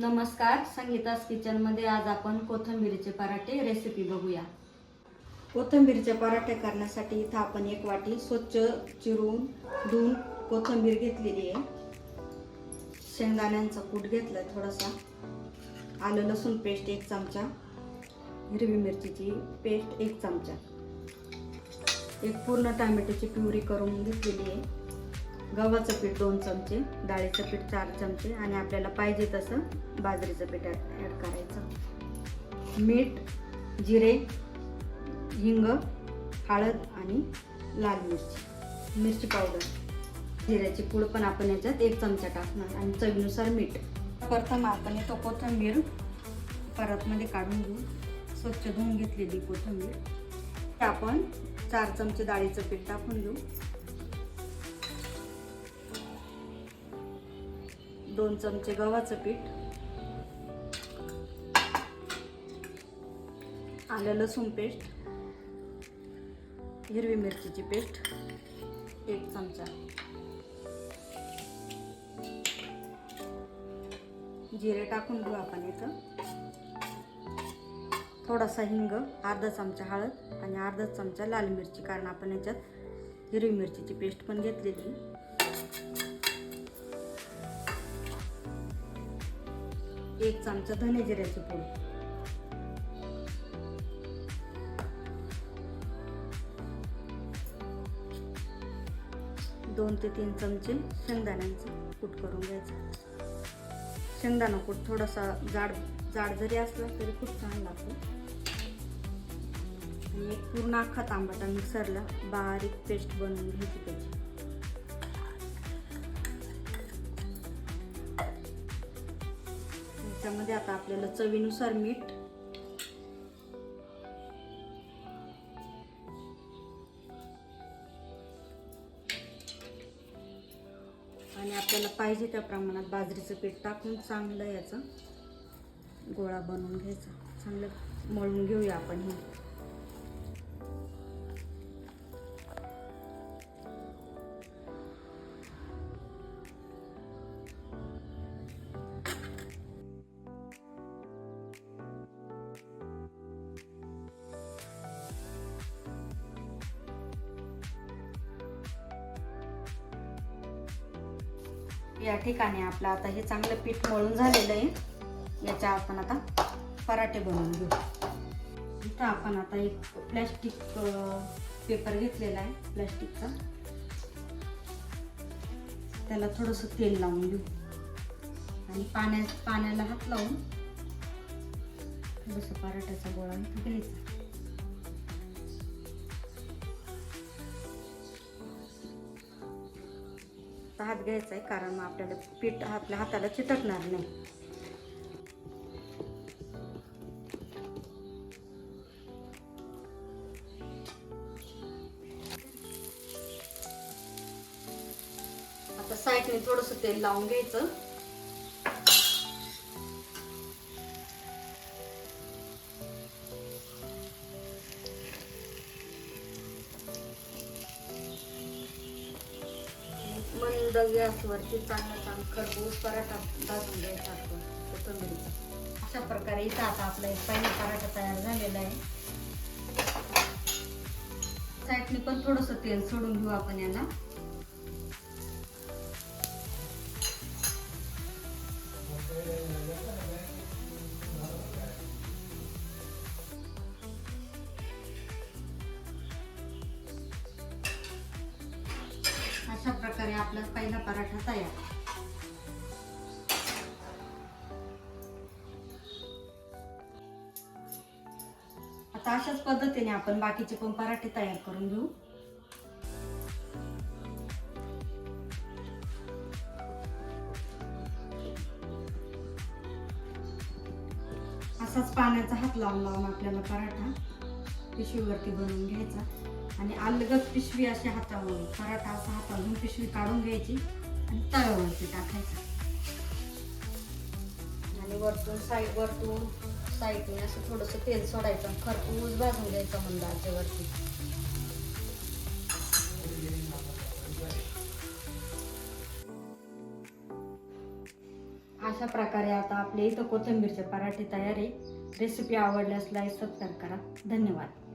नमस्कार संगीतास किचनमध्ये आज आपण कोथिंबीरीचे पराठे रेसिपी बघूया. कोथिंबीरचे पराठे करण्यासाठी इथं आपण एक वाटी स्वच्छ चिरून धुवून कोथिंबीर घेतलेली आहे. शेंगदाण्यांचा कूट घेतलं थोडासा. आलं लसूण पेस्ट एक चमचा. हिरवी मिरचीची पेस्ट एक चमचा. एक पूर्ण टॅमॅटोची प्युरी करून घेतलेली आहे. गव्हाचं पीठ दोन चमचे डाळीचं पीठ चार चमचे आणि आपल्याला पाहिजे तसं बाजरीचं पीठ ॲड करायचं. मीठ जिरे हिंग हळद आणि लाल मिरची. मिरची पावडर. जिऱ्याची पूड पण आपण याच्यात एक चमचा टाकणार आणि चवीनुसार मीठ. प्रथम आपण तो कोथिंबीर. परतमध्ये काढून घेऊ. स्वच्छ धुवून घेतलेली कोथिंबीर. आपण चार चमचे डाळीचं पीठ टाकून घेऊ. दोन चमचे गव्हाचं पीठ. आलं लसूण पेस्ट. हिरवी मिरचीची पेस्ट. एक चमचा. जिरे टाकून घेऊ आपण इथं. थोडासा हिंग अर्धा चमचा हळद आणि अर्धा चमचा लाल मिरची कारण आपण याच्यात हिरवी मिरचीची पेस्ट पण घेतलेली. एक चमचा धने जिऱ्याची पूड. दोन ते तीन चमचे शेंगदाण्यांचं कूट करून घ्यायचं. शेंगदाणा कूट थोडासा जाड जाड जरी असला तरी खूप छान लागतो. आणि एक पूर्ण अख्खा तांबटा मिक्सरला बारीक पेस्ट बनवून घ्यायची त्याची. त्याच्यामध्ये आता आपल्याला चवीनुसार मीठ. आणि आपल्याला पाहिजे त्या प्रमाणात बाजरीचं पीठ टाकून चांगलं याचा गोळा बनवून घ्यायचा. चांगलं मळून घेऊया आपण हे. या ठिकाणी आपलं आता हे चांगलं पीठ मळून झालेलं आहे. याच्या आपण आता पराठे बनवून घेऊ. इथं आपण आता एक प्लॅस्टिक पेपर घेतलेला आहे प्लॅस्टिकचा त्याला थोडंसं तेल लावून घेऊ. आणि पाण्या पाण्याला हात लावून थोडंसं पराठ्याचा गोळा इथं घ्यायचा. आता हात घ्यायचा आहे कारण मग आपल्याला पीठ आपल्या हाताला चिटकणार नाही. आता साईडने थोडंसं तेल लावून घ्यायचं. मंद गॅसवरती चांगला छान खरबूज पराठा भाजून घ्यायचा आपण अशा प्रकारे इथं आता आपला एक पहिला पराठा तयार झालेला आहे. साईडने पण थोडस तेल सोडून घेऊ आपण याला. अशा प्रकारे आपला पहिला पराठा तयार. आता अशाच पद्धतीने आपण बाकीचे पण पराठे तयार करून घेऊ. असाच पाण्याचा हात लावून लावून आपल्याला पराठा पिशवीवरती बनवून घ्यायचा. आणि अलगच पिशवी अशी हातावर पराठा असा हातावरून पिशवी काढून घ्यायची आणि तव्यावरती टाकायचा. आणि वरतून साईड वरतून साईडने असं थोडंसं तेल सोडायचं खरपूस भाजून घ्यायचं मंद आचेवरती. अशा प्रकारे आता आपले इथं कोथिंबीरचे पराठे तयार आहे. रेसिपी आवडल्यास लाईक सबस्क्राईब करा. धन्यवाद.